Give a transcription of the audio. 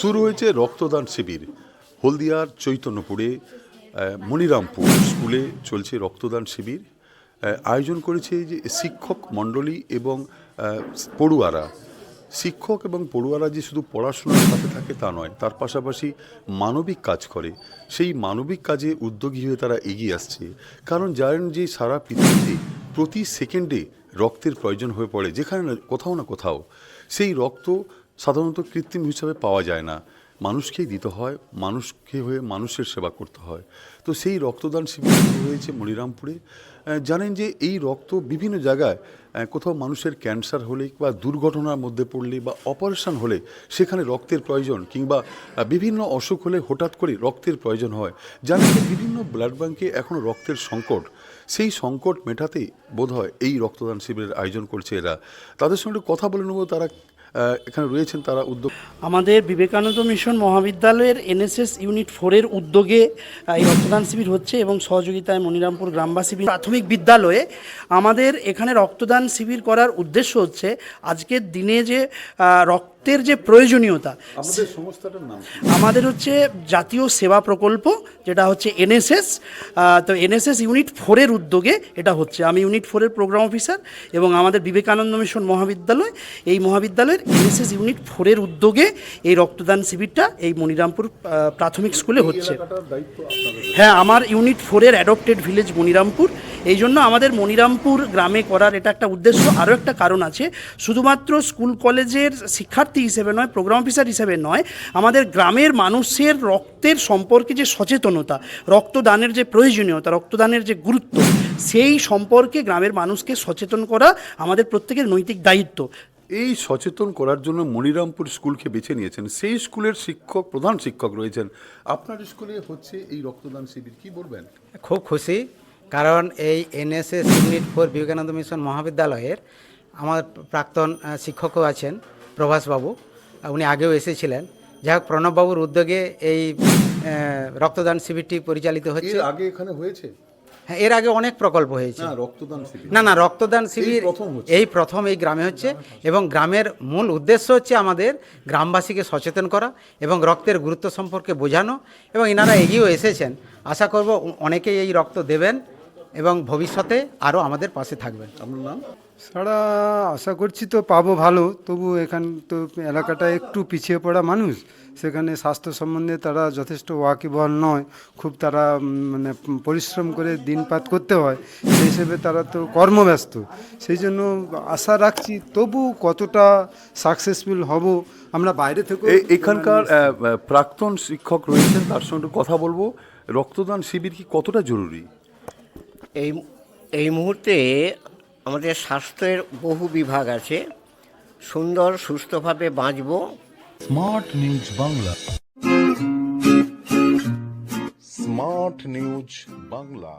শুরু হয়েছে রক্তদান শিবির। হলদিয়ার চৈতন্যপুরে মনিরামপুর স্কুলে চলছে রক্তদান শিবির। আয়োজন করেছে যে শিক্ষক মণ্ডলী এবং পড়ুয়ারা। শিক্ষক এবং পড়ুয়ারা যে শুধু পড়াশোনার সাথে থাকে তা নয়, তার পাশাপাশি মানবিক কাজ করে। সেই মানবিক কাজে উদ্যোগী হয়ে তারা এগিয়ে আসছে। কারণ জানেন যে সারা পৃথিবীতে প্রতি সেকেন্ডে রক্তের প্রয়োজন হয়ে পড়ে, যেখানে কোথাও না কোথাও। সেই রক্ত সাধারণত কৃত্রিম হিসাবে পাওয়া যায় না। মানুষকেই দিতে হয়, মানুষকে হয়ে মানুষের সেবা করতে হয়। তো সেই রক্তদান শিবির শুরু হয়েছে মনিরামপুরে। জানেন যে এই রক্ত বিভিন্ন জায়গায় কোথাও মানুষের ক্যান্সার হলে বা দুর্ঘটনার মধ্যে পড়লে বা অপারেশন হলে সেখানে রক্তের প্রয়োজন কিংবা বিভিন্ন অসুখ হলে হঠাৎ করে রক্তের প্রয়োজন হয়। জানেন যে বিভিন্ন ব্লাড ব্যাঙ্কে এখনও রক্তের সংকট। সেই সংকট মেটাতে বোধহয় এই রক্তদান শিবিরের আয়োজন করছে এরা। তাদের সঙ্গে কথা বলে নেব তারা এখানে রয়েছেন তারা উদ্যোগ আমাদের বিবেকানন্দ মিশন মহাবিদ্যালয়ের এনএসএস ইউনিট ফোরের উদ্যোগে এই রক্তদান শিবির হচ্ছে এবং সহযোগিতায় মনিরামপুর গ্রামবাসী প্রাথমিক বিদ্যালয়ে আমাদের এখানে রক্তদান শিবির করার উদ্দেশ্য হচ্ছে আজকের দিনে যে আহ, রক্তের যে প্রয়োজনীয়তা আমাদের হচ্ছে জাতীয় সেবা প্রকল্প যেটা হচ্ছে এনএসএস তো এনএসএস ইউনিট ফোরের উদ্যোগে এটা হচ্ছে। আমি ইউনিট ফোরের প্রোগ্রাম অফিসার এবং আমাদের বিবেকানন্দ মিশন মহাবিদ্যালয় এই মহাবিদ্যালয়ের এনএসএস ইউনিট ফোরের উদ্যোগে এই রক্তদান শিবিরটা এই মনিরামপুর প্রাথমিক স্কুলে হচ্ছে। হ্যাঁ আমার ইউনিট ফোরের অ্যাডপ্টেড ভিলেজ মনিরামপুর। এই জন্য আমাদের মনিরামপুর গ্রামে করার এটা একটা উদ্দেশ্য। আরও একটা কারণ আছে শুধুমাত্র স্কুল কলেজের শিক্ষার্থী হিসেবে নয় প্রোগ্রাম অফিসার হিসেবে নয় আমাদের গ্রামের মানুষের রক্তের সম্পর্কে যে সচেতনতা রক্তদানের যে প্রয়োজনীয়তা রক্তদানের যে গুরুত্ব সেই সম্পর্কে গ্রামের মানুষকে সচেতন করা আমাদের প্রত্যেকের নৈতিক দায়িত্ব। এই সচেতন করার জন্য মনিরামপুর স্কুলকে বেছে নিয়েছেন। সেই স্কুলের শিক্ষক প্রধান শিক্ষক রয়েছেন। আপনার স্কুলে হচ্ছে এই রক্তদান শিবির কি বলবেন? খুব খুশি কারণ এই NSS unit four Vivekananda mission মহাবিদ্যালয়ের আমার প্রাক্তন শিক্ষকও আছেন। প্রভাসবাবু উনি আগেও এসেছিলেন। যাই হোক প্রণববাবুর উদ্যোগে এই রক্তদান শিবিরটি পরিচালিত হচ্ছে। আগে এখানে হয়েছে? হ্যাঁ এর আগে অনেক প্রকল্প হয়েছে। রক্তদান শিবির। না না রক্তদান শিবির এই প্রথম এই গ্রামে হচ্ছে এবং গ্রামের মূল উদ্দেশ্য হচ্ছে আমাদের গ্রামবাসীকে সচেতন করা এবং রক্তের গুরুত্ব সম্পর্কে বোঝানো এবং এনারা এগিয়েও এসেছেন। আশা করব অনেকেই এই রক্ত দেবেন। এবং ভবিষ্যতে আরও আমাদের পাশে থাকবেন। আপনার নাম? সারা আশা করছি তো পাবো ভালো তবু এখান তো এলাকাটা একটু পিছিয়ে পড়া মানুষ সেখানে স্বাস্থ্য সম্বন্ধে তারা যথেষ্ট ওয়াকিবহল নয় খুব তারা মানে পরিশ্রম করে দিনপাত করতে হয় সেই হিসেবে তারা তো কর্মব্যস্ত। সেই জন্য আশা রাখছি তবু কতটা সাকসেসফুল হব আমরা বাইরে থেকে এখানকার প্রাক্তন শিক্ষক রয়েছেন তার সঙ্গে কথা বলব। রক্তদান শিবির কি কতটা জরুরি? এই এই মুহূর্তে আমাদের স্বাস্থ্যের বহু বিভাগ আছে। সুন্দর, সুস্থভাবে বাঁচব। Smart news Bangla smart news Bangla